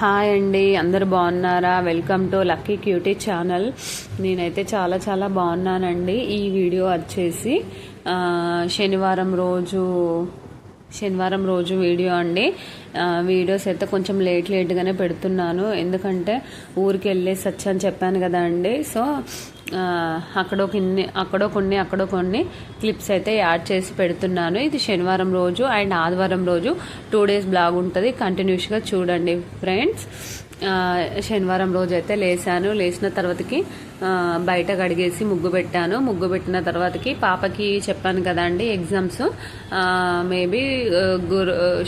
Hi అండి అందరు బాగున్నారా? Welcome to lucky cutie channel నేనైతే చాలా చాలా బాగున్నానండి. ఈ వీడియో వచ్చేసి శనివారం రోజు శనివారం రోజు వీడియో అండి. వీడియోస్ అయితే కొంచెం లేట్ లేట్గానే పెడుతున్నాను. ఎందుకంటే ఊరికి వెళ్ళేసి వచ్చని చెప్పాను కదా అండి. సో అక్కడో కొన్ని అక్కడో కొన్ని అక్కడో కొన్ని క్లిప్స్ అయితే యాడ్ చేసి పెడుతున్నాను. ఇది శనివారం రోజు అండ్ ఆదివారం రోజు టూ డేస్ బ్లాగ్ ఉంటుంది. కంటిన్యూస్గా చూడండి ఫ్రెండ్స్. శనివారం రోజు అయితే లేసాను లేచిన తర్వాతకి బయట కడిగేసి ముగ్గు పెట్టాను. ముగ్గు పెట్టిన తర్వాతకి పాపకి చెప్పాను కదండి ఎగ్జామ్స్. మేబీ గురు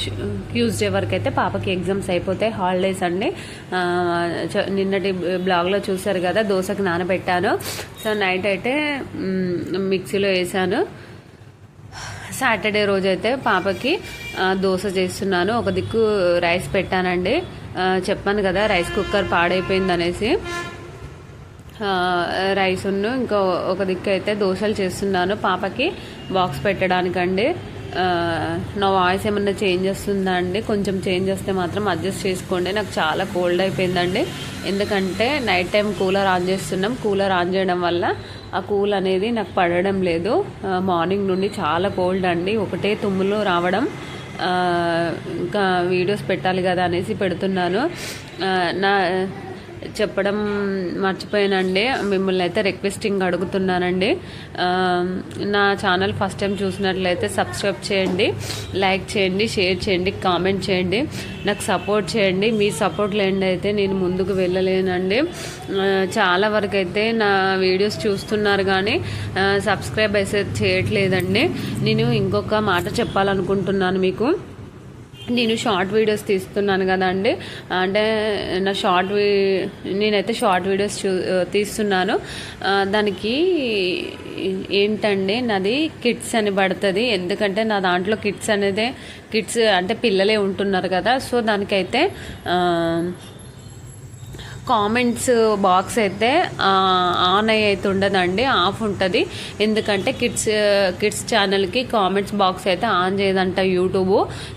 ట్యూస్డే వరకు అయితే పాపకి ఎగ్జామ్స్ అయిపోతాయి హాలిడేస్ అండి. చ- నిన్నటి బ్లాగ్లో చూశారు కదా దోశకి నానబెట్టాను. సో నైట్ అయితే మిక్సీలో వేసాను సాటర్డే రోజు అయితే పాపకి దోశ చేస్తున్నాను. ఒక దిక్కు రైస్ పెట్టానండి. చెప్పాను కదా రైస్ కుక్కర్ పాడైపోయింది అనేసి రైస్ ఉన్ను ఇంకో ఒక దిక్కు అయితే దోశలు చేస్తున్నాను. పాపకి బాక్స్ పెట్టడానికండి. నా వాయిస్ ఏమన్నా చేంజ్ వస్తుందా అండి? కొంచెం చేంజ్ వస్తే మాత్రం అడ్జస్ట్ చేసుకోండి. నాకు చాలా కోల్డ్ అయిపోయిందండి. ఎందుకంటే నైట్ టైం కూలర్ ఆన్ చేస్తున్నాం. కూలర్ ఆన్ చేయడం వల్ల ఆ కూల్ అనేది నాకు పడడం లేదు. మార్నింగ్ నుండి చాలా కోల్డ్ అండి. ఒకటే తుమ్ములు రావడం ఇంకా వీడియోస్ పెట్టాలి కదా అనేసి పెడుతున్నాను. నా చెప్పడం మర్చిపోయానండి. మిమ్మల్ని అయితే రిక్వెస్టింగ్ అడుగుతున్నానండి. నా ఛానల్ ఫస్ట్ టైం చూసినట్లయితే సబ్స్క్రైబ్ చేయండి లైక్ చేయండి షేర్ చేయండి కామెంట్ చేయండి. నాకు సపోర్ట్ చేయండి. మీ సపోర్ట్ లేండి అయితే నేను ముందుకు వెళ్ళలేనండి. చాలా వరకు అయితే నా వీడియోస్ చూస్తున్నారు కానీ సబ్స్క్రైబ్ అయితే చేయట్లేదండి. నేను ఇంకొక మాట చెప్పాలనుకుంటున్నాను మీకు. నేను షార్ట్ వీడియోస్ తీస్తున్నాను కదండి అంటే నా షార్ట్ వీ నేనైతే షార్ట్ వీడియోస్ చూ తీస్తున్నాను. దానికి ఏంటండి? నాది కిడ్స్ అని పడుతుంది. ఎందుకంటే నా దాంట్లో కిడ్స్ అనేది కిడ్స్ అంటే పిల్లలే ఉంటున్నారు కదా. సో దానికైతే కామెంట్స్ బాక్స్ అయితే ఆన్ అయ్యి అయితే ఉండదండి ఆఫ్ ఉంటుంది. ఎందుకంటే కిడ్స్ కిడ్స్ ఛానల్కి కామెంట్స్ బాక్స్ అయితే ఆన్ చేయదంట యూట్యూబ్.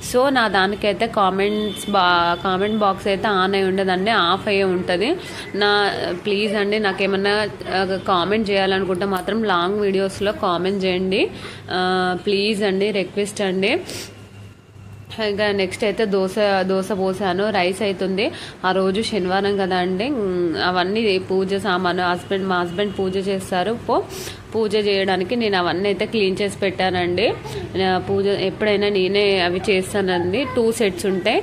సో నా దానికైతే కామెంట్స్ బా కామెంట్ బాక్స్ అయితే ఆన్ అయి ఉండదండి ఆఫ్ అయ్యే ఉంటుంది. నా ప్లీజ్ అండి నాకేమన్నా కామెంట్ చేయాలనుకుంటే మాత్రం లాంగ్ వీడియోస్లో కామెంట్ చేయండి. ప్లీజ్ అండి రిక్వెస్ట్ అండి. ఇంకా నెక్స్ట్ అయితే దోశ దోశ పోసాను రైస్ అవుతుంది ఆ రోజు శనివారం కదా అండి. అవన్నీ పూజ సామాను హస్బెండ్ మా హస్బెండ్ పూజ చేస్తారు. పో పూజ చేయడానికి నేను అవన్నీ అయితే క్లీన్ చేసి పెట్టానండి. పూజ ఎప్పుడైనా నేనే అవి చేస్తానండి. టూ సెట్స్ ఉంటాయి.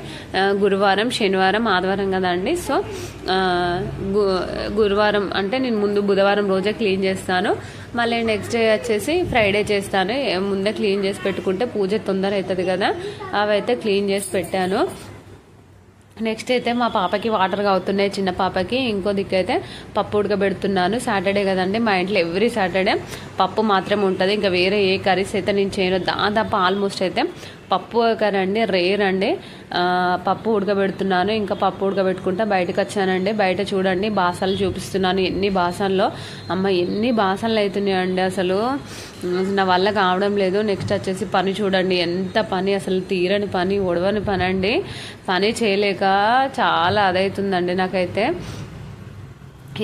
గురువారం శనివారం ఆదివారం కదా అండి. సో గు గురువారం అంటే నేను ముందు బుధవారం రోజే క్లీన్ చేస్తాను. మళ్ళీ నెక్స్ట్ డే వచ్చేసి ఫ్రైడే చేస్తాను. ముందే క్లీన్ చేసి పెట్టుకుంటే పూజ తొందర అవుతుంది కదా. అవైతే క్లీన్ చేసి పెట్టాను. నెక్స్ట్ అయితే మా పాపకి వాటర్ అవుతున్నాయి చిన్న పాపకి. ఇంకో దిక్కు అయితే పప్పు ఉడకబెడుతున్నాను. సాటర్డే కదండి మా ఇంట్లో ఎవ్రీ సాటర్డే పప్పు మాత్రమే ఉంటుంది. ఇంకా వేరే ఏ కర్రీస్ అయితే నేను చేయను. దాదాపు ఆల్మోస్ట్ అయితే పప్పు కర్రీ రేర్ అండి పప్పు ఉడకబెడుతున్నాను ఇంకా పప్పు ఉడకబెట్టుకుంటా బయటకు వచ్చానండి. బయట చూడండి బాసనలు చూపిస్తున్నాను ఎన్ని బాసనలో అమ్మ ఎన్ని బాసనలు అవుతున్నాయండి అసలు. నా వల్ల కావడం లేదు. నెక్స్ట్ వచ్చేసి పని చూడండి ఎంత పని అసలు తీరని పని ఒడవని పని అండి పని చేయలేక చాలా అదవుతుందండి నాకైతే.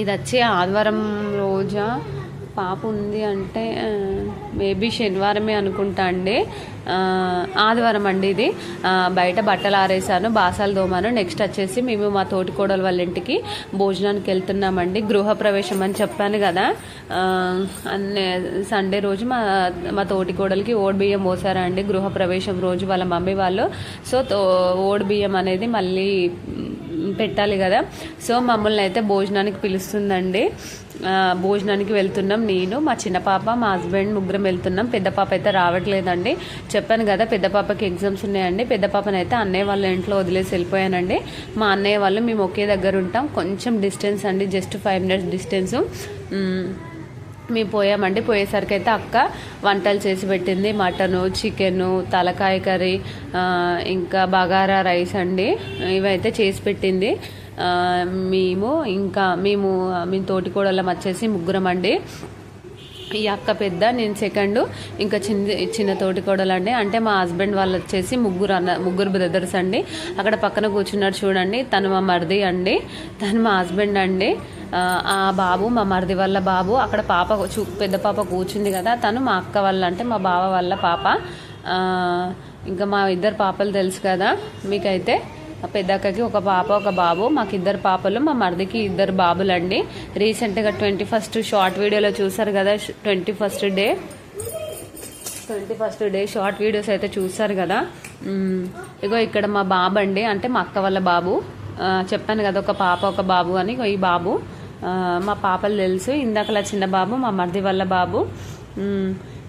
ఇది వచ్చి ఆదివారం రోజా పాప ఉంది అంటే మేబీ శనివారమే అనుకుంటా అండి. ఆదివారం అండి ఇది. బయట బట్టలు ఆరేసాను బాసాలు దోమాను. నెక్స్ట్ వచ్చేసి మేము మా తోటికోడలు వాళ్ళ ఇంటికి భోజనానికి వెళ్తున్నామండి. గృహప్రవేశం అని చెప్పాను కదా. ఆ, సండే రోజు మా మా తోటి కోడలికి ఓడి బియ్యం పోసారండి గృహప్రవేశం రోజు వాళ్ళ మమ్మీ వాళ్ళు. సో తో- ఓడి బియ్యం అనేది మళ్ళీ పెట్టాలి కదా. సో మమ్మల్ని అయితే భోజనానికి పిలుస్తుందండి. భోజనానికి వెళ్తున్నాం నేను మా చిన్న పాప మా హస్బెండ్ ముగ్గురం వెళ్తున్నాం. పెద్ద పాప అయితే రావట్లేదండి. చెప్పాను కదా పెద్ద పాపకి ఎగ్జామ్స్ ఉన్నాయండి. పెద్ద పాపని అయితే అన్నయ్య వాళ్ళ ఇంట్లో వదిలేసి వెళ్ళిపోయానండి. మా అన్నయ్య వాళ్ళు మేము ఒకే దగ్గర ఉంటాం. కొంచెం డిస్టెన్స్ అండి జస్ట్ ఫైవ్ మినిట్స్ డిస్టెన్స్. మేము పోయామండి. పోయేసరికి అయితే అక్క వంటలు చేసి పెట్టింది. మటను చికెను తలకాయ కర్రీ ఇంకా బగారా రైస్ అండి. ఇవైతే చేసి పెట్టింది. మేము ఇంకా మేము మీ తోటి వచ్చేసి ముగ్గురం అండి. ఈ అక్క పెద్ద నేను సెకండ్ ఇంకా చిన్న చిన్న తోటి కోడలండి అంటే మా హస్బెండ్ వాళ్ళు వచ్చేసి ముగ్గురు అన్న ముగ్గురు బ్రదర్స్ అండి. అక్కడ పక్కన కూర్చున్నారు చూడండి. తను మా మరిది అండి. తను మా హస్బెండ్ అండి. ఆ, బాబు మా మరిది వాళ్ళ బాబు అక్కడ పాప చూ పెద్ద పాప కూర్చుంది కదా తను మా అక్క వాళ్ళ అంటే మా బావ వాళ్ళ పాప. ఇంకా మా ఇద్దరు పాపలు తెలుసు కదా మీకైతే పెద్ద అక్కకి ఒక పాప ఒక బాబు మాకు ఇద్దరు పాపలు మా మరిదికి ఇద్దరు బాబులండి. రీసెంట్గా ట్వంటీ ఫస్ట్ షార్ట్ వీడియోలో చూసారు కదా twenty first day. Twenty first day short videos అయితే చూసారు కదా. ఇగో ఇక్కడ మా బాబు అండి అంటే మా అక్క వాళ్ళ బాబు. చెప్పాను కదా ఒక పాప ఒక బాబు అని ఈ బాబు. మా పాపలు తెలుసు. ఇందాకలా చిన్న బాబు మా మరిది వల్ల బాబు.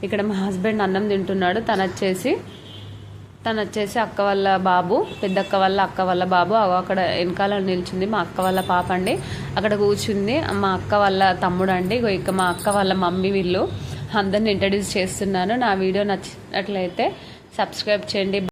ఇక్కడ మా హస్బెండ్ అన్నం తింటున్నాడు. తను వచ్చేసి తను వచ్చేసి అక్క వాళ్ళ బాబు పెద్దక్క వాళ్ళ అక్క వాళ్ళ బాబు. అగో అక్కడ వెనకాల నిల్చుంది మా అక్క వాళ్ళ పాప అండి. అక్కడ కూర్చుంది మా అక్క వాళ్ళ తమ్ముడు అండి ఇక మా అక్క వాళ్ళ మమ్మీ వీళ్ళు అందరిని ఇంట్రడ్యూస్ చేస్తున్నాను. నా వీడియో నచ్చినట్లయితే సబ్స్క్రైబ్ చేయండి.